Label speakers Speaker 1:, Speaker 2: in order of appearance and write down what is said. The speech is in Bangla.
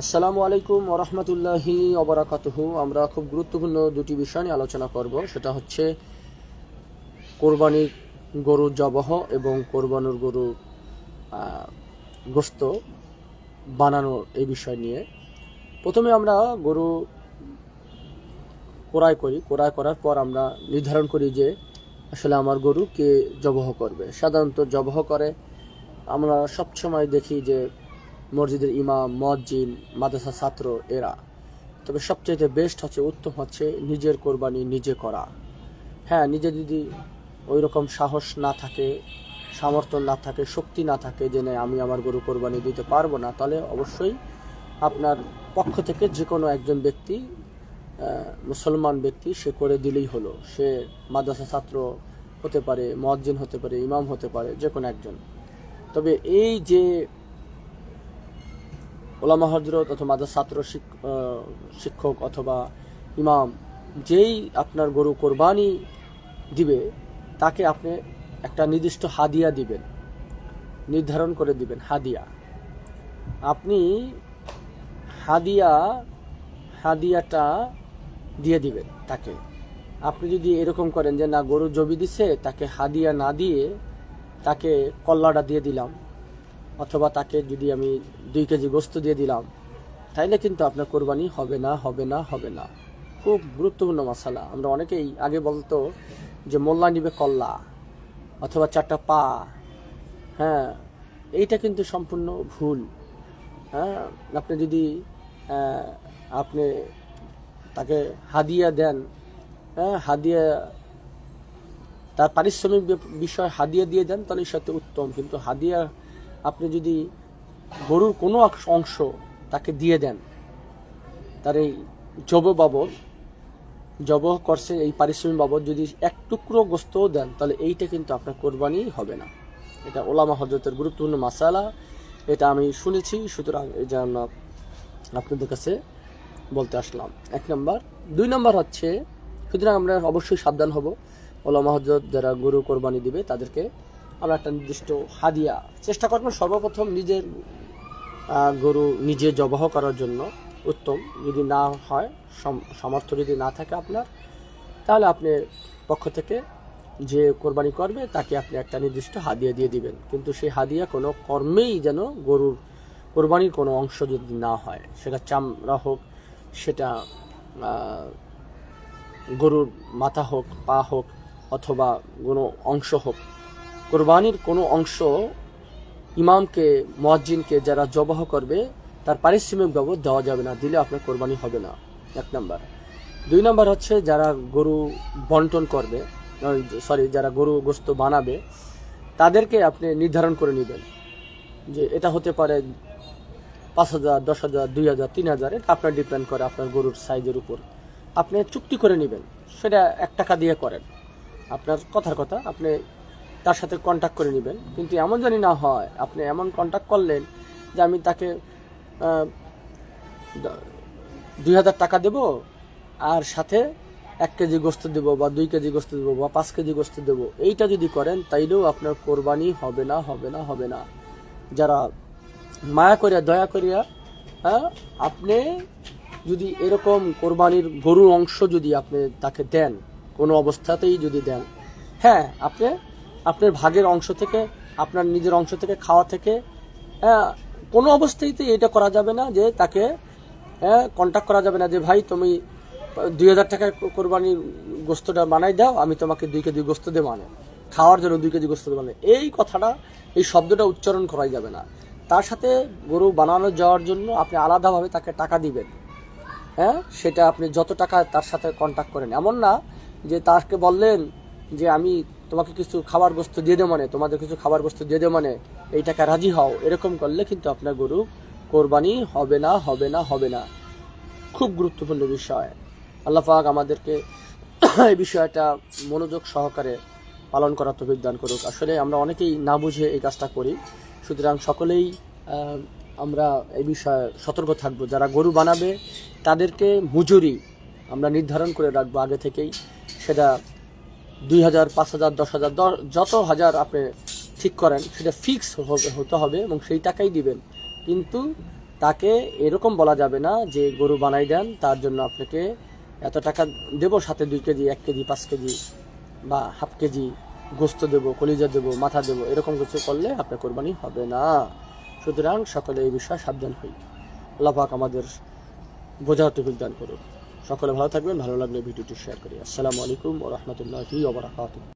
Speaker 1: আসসালামু আলাইকুম ওরহমতুল্লাহি অবরাকাতুহু আমরা খুব গুরুত্বপূর্ণ দুটি বিষয় নিয়ে আলোচনা করব। সেটা হচ্ছে কোরবানির গরু জবহ এবং কোরবানির গরু গোস্ত বানানোর এই বিষয় নিয়ে। প্রথমে আমরা গরু ক্রয় করি। ক্রয় করার পর আমরা নির্ধারণ করি যে আসলে আমার গরু কে জবহ করবে। সাধারণত জবহ করে। আমরা সবসময় দেখি যে মসজিদের ইমাম, মসজিদ মাদ্রাসা ছাত্র, এরা। তবে সবচেয়ে বেস্ট হচ্ছে, উত্তম হচ্ছে নিজের কোরবানি নিজে করা। হ্যাঁ নিজে যদি ওই রকম সাহস না থাকে, সামর্থ্য না থাকে, শক্তি না থাকে যে, না, আমি আমার গরু কোরবানি দিতে পারব না, তাহলে অবশ্যই আপনার পক্ষ থেকে যে কোনো একজন ব্যক্তি মুসলমান ব্যক্তি, সে করে দিলেই হলো। সে মাদ্রাসা ছাত্র হতে পারে মজ্জিন হতে পারে, ইমাম হতে পারে যে কোনো একজন। তবে এই যে ওলামা হজরত অথবা মাদ্রাসা ছাত্র শিক- শিক্ষক অথবা ইমাম যেই আপনার গরু কোরবানি দিবে, তাকে আপনি একটা নির্দিষ্ট হাদিয়া দিবেন, নির্ধারণ করে দিবেন, হাদিয়া। আপনি হাদিয়া, হাদিয়াটা দিয়ে দিবেন তাকে। আপনি যদি এরকম করেন যে, না, গরু জবি দিছে, তাকে হাদিয়া না দিয়ে তাকে কল্লাটা দিয়ে দিলাম। অথবা তাকে যদি আমি দুই কেজি গোস্ত দিয়ে দিলাম, তাইলে কিন্তু আপনার কোরবানি হবে না হবে না হবে না। খুব গুরুত্বপূর্ণ মশালা। আমরা অনেকেই আগে বলতো যে মোল্লা নিবে কল্লা অথবা চারটা পা। হ্যাঁ এইটা কিন্তু সম্পূর্ণ ভুল। হ্যাঁ আপনি যদি আপনি তাকে হাদিয়া দেন হ্যাঁ হাদিয়া, তার পারিশ্রমিক বিষয় হাদিয়া দিয়ে দেন, তাহলে সাথে উত্তম। কিন্তু হাদিয়া আপনি যদি গরুর কোনো অংশ- তাকে দিয়ে দেন, তার এই জব বাবদ জব করছে এই পারিশ্রমিক বাবদ যদি এক টুকরো গোস্তও দেন, তাহলে এইটা কিন্তু আপনার কোরবানি হবে না। এটা ওলামা হজরতের গুরুত্বপূর্ণ মাসালা। এটা আমি শুনেছি, সুতরাং এই জন্য আপনাদের কাছে বলতে আসলাম। এক নম্বর। দুই নম্বর হচ্ছে, সুতরাং আমরা অবশ্যই সাবধান হব। ওলামা হজরত যারা গরু কোরবানি দিবে, তাদেরকে আমরা একটা নির্দিষ্ট হাদিয়া চেষ্টা করবেন সর্বপ্রথম নিজের গরু নিজে জবাহ করার জন্য উত্তম। যদি না হয়, সম- সামর্থ্য যদি না থাকে আপনার, তাহলে আপনি পক্ষ থেকে যে কোরবানি করবে, তাকে আপনি একটা নির্দিষ্ট হাদিয়া দিয়ে দিবেন। কিন্তু সেই হাদিয়া কোনো কর্মেই যেন গরুর কোরবানির কোনো অংশ যদি না হয়, সেটা চামড়া হোক, সেটা গরুর মাথা হোক, পা হোক, অথবা কোনো অংশ হোক কোরবানির কোনো অংশ ইমামকে মজ্জিনকে যারা জবাহ করবে, তার পারিশ্রমিক বাবদ দেওয়া যাবে না, দিলে আপনার কোরবানি হবে না। এক নাম্বার। দুই নাম্বার হচ্ছে যারা গরু বন্টন করবে সরি, যারা গরু গোস্ত বানাবে, তাদেরকে আপনি নির্ধারণ করে নেবেন যে এটা হতে পারে পাঁচ হাজার, দশ হাজার, দুই হাজার, তিন হাজার, এটা আপনার ডিপেন্ড করে আপনার গরুর সাইজের উপর। আপনি চুক্তি করে নেবেন, সেটা এক টাকা দিয়ে করেন। আপনার কথার কথা, আপনি তার সাথে কন্ট্যাক্ট করে নেবেন। কিন্তু এমন জানি না হয়, আপনি এমন কন্ট্যাক্ট করলেন যে আমি তাকে দুই হাজার টাকা দেব, আর সাথে এক কেজি গোস্ত দেবো, বা দুই কেজি গোস্ত দেবো, বা পাঁচ কেজি গোস্ত দেবো। এইটা যদি করেন, তাইলেও আপনার কোরবানি হবে না হবে না হবে না। যারা মায়া করিয়া, দয়া করিয়া হ্যাঁ আপনি যদি এরকম কোরবানির গরুর অংশ যদি আপনি তাকে দেন, কোনো অবস্থাতেই যদি দেন হ্যাঁ আপনি আপনার ভাগের অংশ থেকে, আপনার নিজের অংশ থেকে, খাওয়া থেকে হ্যাঁ কোনো অবস্থাতেই এটা করা যাবে না যে তাকে কন্ট্যাক্ট করা যাবে না যে, ভাই, তুমি দুই হাজার টাকায় কোরবানির গোস্তটা বানাই দাও, আমি তোমাকে দুই কেজি গোস্ত দেবো মানে খাওয়ার জন্য দুই কেজি গোস্ত দেবো মানে। এই কথাটা, এই শব্দটা উচ্চারণ করাই যাবে না। তার সাথে গরু বানানো যাওয়ার জন্য আপনি আলাদাভাবে তাকে টাকা দিবেন। হ্যাঁ সেটা আপনি যত টাকা তার সাথে কন্ট্যাক্ট করেন। এমন না যে তাকে বললেন যে, আমি তোমাকে কিছু খাবার বস্তু দিয়ে দেবো মানে তোমাদের কিছু খাবার বস্তু দিয়ে দেবো মানে এই টাকা রাজি হও, এরকম করলে কিন্তু আপনার গরু কোরবানি হবে না হবে না হবে না। খুব গুরুত্বপূর্ণ বিষয়। আল্লাহ আমাদেরকে এই বিষয়টা মনোযোগ সহকারে পালন করার তো দান করুক। আসলে আমরা অনেকেই না বুঝে এই কাজটা করি। সুতরাং সকলেই আমরা এই বিষয়ে সতর্ক থাকব। যারা গরু বানাবে, তাদেরকে মজুরি আমরা নির্ধারণ করে রাখব আগে থেকেই। সেটা দুই হাজার, পাঁচ হাজার, দশ হাজার যত হাজার আপনি ঠিক করেন, সেটা ফিক্স হতে হবে এবং সেই টাকাই দিবেন। কিন্তু তাকে এরকম বলা যাবে না যে গরু বানাই দেন, তার জন্য আপনাকে এত টাকা দেব, সাথে দুই কেজি, এক কেজি, পাঁচ কেজি বা হাফ কেজি গোস্ত দেবো, কলিজা দেবো, মাথা দেবো, এরকম কিছু করলে আপনার কোরবানি হবে না। সুতরাং সকলে এই বিষয়ে সাবধান হই। পাক আমাদের বোঝার তফিক দান করুন সকলে ভালো থাকবেন ভালো লাগলে ভিডিওটি শেয়ার করি। আসসালামু আলাইকুম ও রহমতুল্লাহি